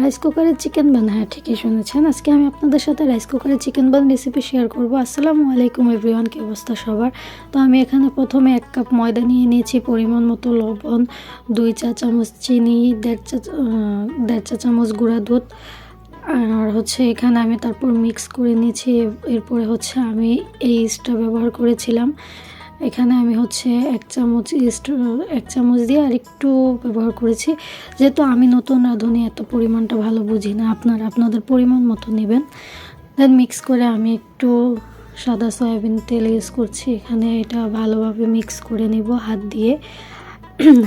Rice কুকারের chicken bun হ্যাঁ ঠিকই শুনেছেন। আজকে আমি আপনাদের সাথে রাইস কুকারের চিকেন বান রেসিপি শেয়ার করব। আসসালামু আলাইকুম এভরিওয়ান কি অবস্থা সবার? তো আমি এখানে প্রথমে এক কাপ ময়দা নিয়ে নিয়েছি, পরিমাণ মতো লবণ, দুই চা চামচ চিনি, দেড় চা দেড় চা চামচ গুঁড়া দুধ। আর হচ্ছে এখানে আমি তারপর মিক্স করে নিয়েছি। এরপরে হচ্ছে আমি এই ইস্টটা ব্যবহার করেছিলাম। এখানে আমি হচ্ছে এক চামচ ইস্ট এক চামচ দিয়ে আর একটু ব্যবহার করেছি। যেহেতু আমি নতুন রাঁধুনি এত পরিমাণটা ভালো বুঝি না, আপনারা আপনাদের পরিমাণ মতো নেবেন। দেন মিক্স করে আমি একটু সাদা সয়াবিন তেল ইউজ করছি। এখানে এটা ভালোভাবে মিক্স করে নিব হাত দিয়ে।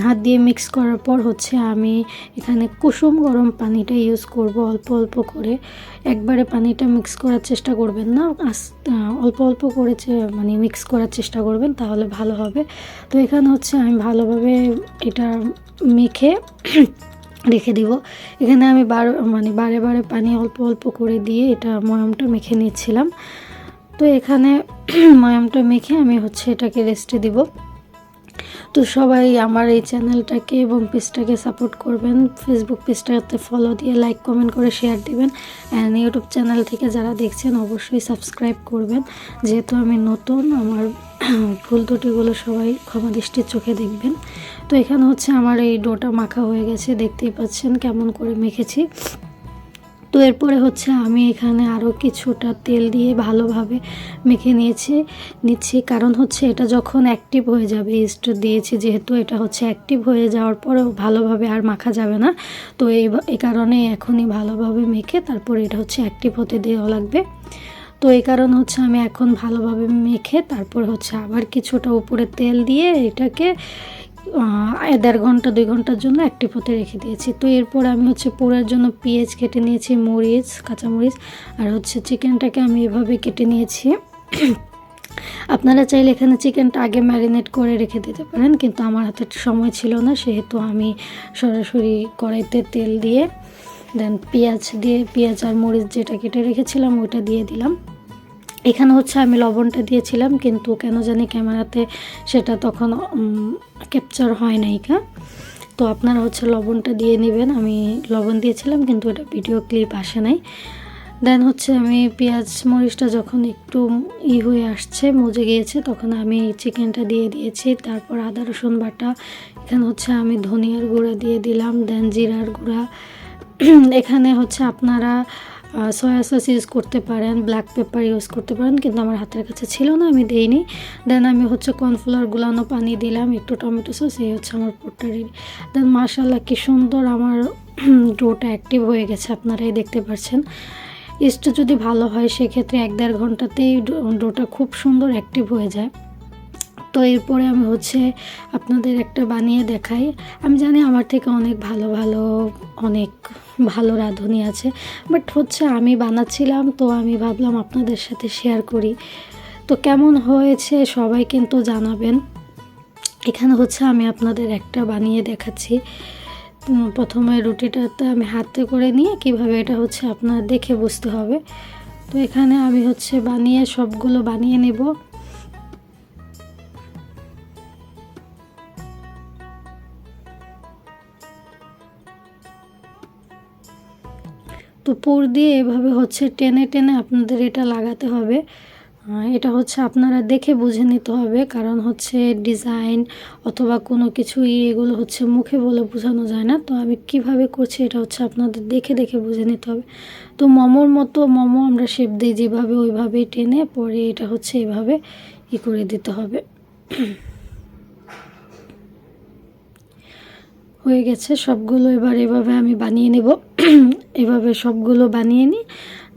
হাত দিয়ে মিক্স করার পর হচ্ছে আমি এখানে কুসুম গরম পানিটা ইউজ করব অল্প অল্প করে। একবারে পানিটা মিক্স করার চেষ্টা করবেন না অল্প অল্প করে মানে মিক্স করার চেষ্টা করবেন, তাহলে ভালো হবে। তো এখানে হচ্ছে আমি ভালোভাবে এটা মেখে রেখে দিব। এখানে আমি বার মানে বারে বারে পানি অল্প অল্প করে দিয়ে এটা ময়ামটা মেখে নিচ্ছিলাম। তো এখানে ময়ামটা মেখে আমি হচ্ছে এটাকে রেস্টে দিব। তো সবাই আমার এই চ্যানেলটাকে এবং পেজটাকে সাপোর্ট করবেন। ফেসবুক পেজটাতে ফলো দিয়ে লাইক কমেন্ট করে শেয়ার দিবেন। অ্যান্ড ইউটিউব চ্যানেল থেকে যারা দেখছেন, অবশ্যই সাবস্ক্রাইব করবেন। যেহেতু আমি নতুন, আমার ভুল ত্রুটিগুলো সবাই ক্ষমা দৃষ্টির চোখে দেখবেন। তো এখানে হচ্ছে আমার এই ডোটা মাখা হয়ে গেছে। দেখতেই পাচ্ছেন কেমন করে মেখেছি। তো এরপরে হচ্ছে আমি এখানে আরও কিছুটা তেল দিয়ে ভালোভাবে মেখে নিয়েছি, নিচ্ছি। কারণ হচ্ছে এটা যখন অ্যাক্টিভ হয়ে যাবে ইস্ট দিয়েছি যেহেতু এটা হচ্ছে অ্যাক্টিভ হয়ে যাওয়ার পরেও ভালোভাবে আর মাখা যাবে না। তো এই এই কারণে এখনই ভালোভাবে মেখে তারপরে এটা হচ্ছে অ্যাক্টিভ হতে দেওয়া লাগবে। তো এই কারণ হচ্ছে আমি এখন ভালোভাবে মেখে তারপর হচ্ছে আবার কিছুটা উপরে তেল দিয়ে এটাকে দেড় ঘণ্টা, দুই ঘণ্টার জন্য একটি হতে রেখে দিয়েছি। তো এরপর আমি হচ্ছে পোড়ার জন্য পেঁয়াজ কেটে নিয়েছি, মরিচ, কাঁচামরিচ, আর হচ্ছে চিকেনটাকে আমি এভাবে কেটে নিয়েছি। আপনারা চাইলে এখানে চিকেনটা আগে ম্যারিনেট করে রেখে দিতে পারেন, কিন্তু আমার হাতে সময় ছিল না, সেহেতু আমি সরাসরি কড়াইতে তেল দিয়ে, দেন পেঁয়াজ দিয়ে, পেঁয়াজ আর মরিচ যেটা কেটে রেখেছিলাম, ওইটা দিয়ে দিলাম। এখানে হচ্ছে আমি লবণটা দিয়েছিলাম, কিন্তু কেন জানি ক্যামেরাতে সেটা তখন ক্যাপচার হয় নাই কা তো আপনারা হচ্ছে লবণটা দিয়ে নেবেন। আমি লবণ দিয়েছিলাম, কিন্তু এটা ভিডিও ক্লিপ আসে নাই। দেন হচ্ছে আমি পেঁয়াজ, মরিচটা যখন একটু ই হয়ে আসছে, মজে গিয়েছে, তখন আমি চিকেনটা দিয়ে দিয়েছি। তারপর আদা, রসুন বাটা, এখানে হচ্ছে আমি ধনিয়ার গুঁড়া দিয়ে দিলাম দেন জিরার গুঁড়া। এখানে হচ্ছে আপনারা সয়া সস ইউজ করতে পারেন ব্ল্যাক পেপার ইউজ করতে পারেন, কিন্তু আমার হাতের কাছে ছিল না, আমি দেইনি। দেন আমি হচ্ছে কর্নফ্লাওয়ার গুলানো পানি দিলাম, একটু টমেটো সস এই হচ্ছে আমার পুরটা রেডি দেন মার্শাল্লাহ কী সুন্দর আমার ডোটা অ্যাক্টিভ হয়ে গেছে, আপনারাই দেখতে পাচ্ছেন। ইস্ট যদি ভালো হয়, সেক্ষেত্রে এক দেড় ঘন্টাতেই ডোটা খুব সুন্দর অ্যাক্টিভ হয়ে যায়। তো এরপরে আমি হচ্ছে আপনাদের একটা বানিয়ে দেখাই। আমি জানি আমার থেকে অনেক ভালো ভালো, অনেক ভালো রাঁধুনি আছে বাট হচ্ছে আমি বানাচ্ছিলাম, তো আমি ভাবলাম আপনাদের সাথে শেয়ার করি। তো কেমন হয়েছে সবাই কিন্তু জানাবেন। এখানে হচ্ছে আমি আপনাদের একটা বানিয়ে দেখাচ্ছি। প্রথমে রুটিটাতে আমি হাতে করে নিয়ে কীভাবে এটা হচ্ছে আপনার দেখে বুঝতে হবে। তো এখানে আমি হচ্ছে বানিয়ে সবগুলো বানিয়ে নেব। তো পুর দিয়ে এভাবে হচ্ছে টেনে টেনে আপনাদের এটা লাগাতে হবে। এটা হচ্ছে আপনারা দেখে বুঝে নিতে হবে, কারণ হচ্ছে ডিজাইন অথবা কোনো কিছু ই এগুলো হচ্ছে মুখে বলে বোঝানো যায় না। তো আমি কীভাবে করছি এটা হচ্ছে আপনাদের দেখে দেখে বুঝে নিতে হবে। তো মোমোর মতো মোমো আমরা শেপ দিই যেভাবে ওইভাবেই টেনে পরে এটা হচ্ছে এভাবে ই করে দিতে হবে। হয়ে গেছে, সবগুলো এবার এভাবে আমি বানিয়ে নেব। এভাবে সবগুলো বানিয়ে নিই,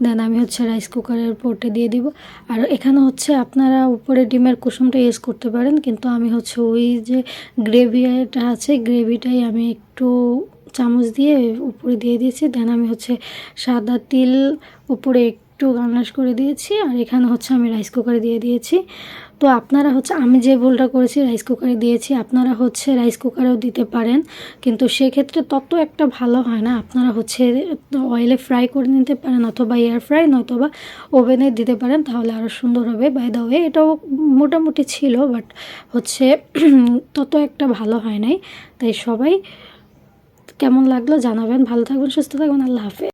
দেন আমি হচ্ছে রাইস কুকারের পোর্টে দিয়ে দিব। আর এখানে হচ্ছে আপনারা উপরে ডিমের কুসুমটা ইউজ করতে পারেন, কিন্তু আমি হচ্ছে ওই যে গ্রেভিটা আছে গ্রেভিটাই আমি একটু চামচ দিয়ে উপরে দিয়ে দিয়েছি। দেন আমি হচ্ছে সাদা তিল উপরে একটু গার্নাশ করে দিয়েছি, আর এখানে হচ্ছে আমি রাইস কুকারে দিয়ে দিয়েছি। তো আপনারা হচ্ছে, আমি যে ভুলটা করেছি রাইস কুকারে দিয়েছি, আপনারা হচ্ছে রাইস কুকারেও দিতে পারেন। কিন্তু সেক্ষেত্রে তত একটা ভালো হয় না, আপনারা হচ্ছে অয়েলে ফ্রাই করে নিতে পারেন, অথবা এয়ার ফ্রাই নয়তোবা ওভেনে দিতে পারেন, তাহলে আরও সুন্দর হবে। বাই দা ওয়ে এটাও মোটামুটি ছিল বাট হচ্ছে তত একটা ভালো হয় নাই। তাই সবাই কেমন লাগল জানাবেন। ভালো থাকবেন, সুস্থ থাকবেন, আল্লাহ হাফেজ।